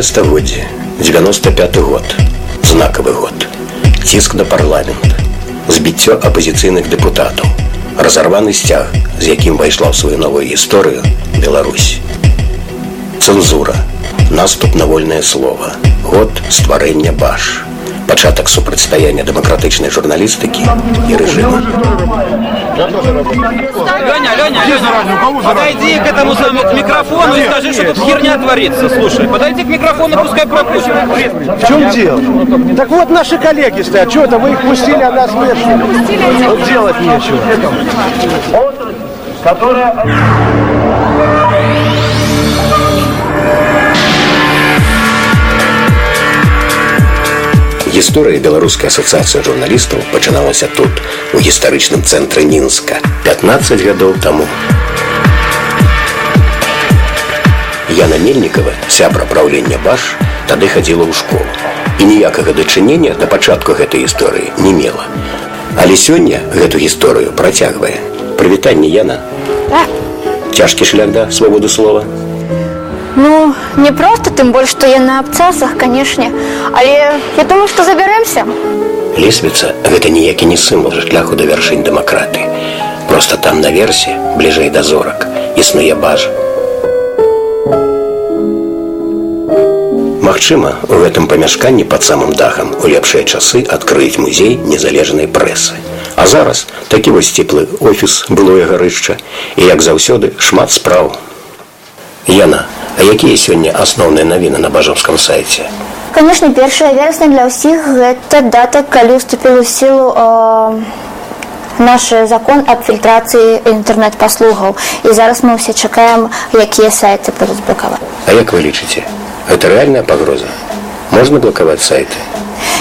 Новое стагоддзе, 95 год, знакавы год. Ціск на парламент, збіццё апазіцыйных дэпутатаў, разарваны сцяг, з якім пайшла ў сваю новую гісторыю Беларусь. Цэнзура, наступ на вольнае слова, год стварэння баш, пачатак супрацьстаяння дэмакратычнай журналістыкі і рэжыму. Леня, Леня, Леня, подойди к этому самому к микрофону и скажи, что тут херня творится. Слушай, подойди к микрофону, пускай пропустят. В чем дело? Так вот наши коллеги стоят. Что это вы их пустили, а нас вышли? Вот делать нечего. Гісторыя беларускай асацыяцыі журналістаў пачыналася тут, у гістарычным цэнтры мінска 15 гадоў таму. Яна Мельнікава, сябра праўлення баш, тады хадзіла ў школу. І ніякага дачынення да пачатку гэтай гісторыі не мела. Але сёння гэту гісторыю працягвае. Прывітанне Яна. Цяжкі шлях да свабоды слова. Не просто, тым больш, што я на абцасах, канешне. Але я думаю, што забяремся. Лесвіца гэта ніякі не сімвал шляху да вяршынь дэмакраты. Просто там наверсе, бліжэй да зорак, існуе бажа. Магчыма, у гэтым памяшканні пад самым дахам у лепшыя часы адкрыць музей незалежнай прэсы. А зараз такі вось цеплы офіс былое гарышча і як заўсёды шмат спраў. Яна, а якія сёння асноўныя навіны на бажаўском сайце? Канешне, першая верасня для ўсіх гэта дата, калі ўступіў у сілу э, наш закон аб фільтрацыі інтэрнэт-паслугаў. І зараз мы ўсе чакаем, якія сайты будуць блакаваць. А як вы лічыце? Гэта рэальная пагроза? Можна блакаваць сайты?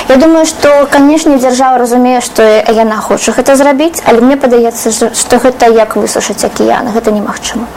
Я думаю, што, канешне, дзяржава разумее, што яна хоча гэта зрабіць, але мне падаецца, што гэта як высушыць акіян, гэта немагчыма.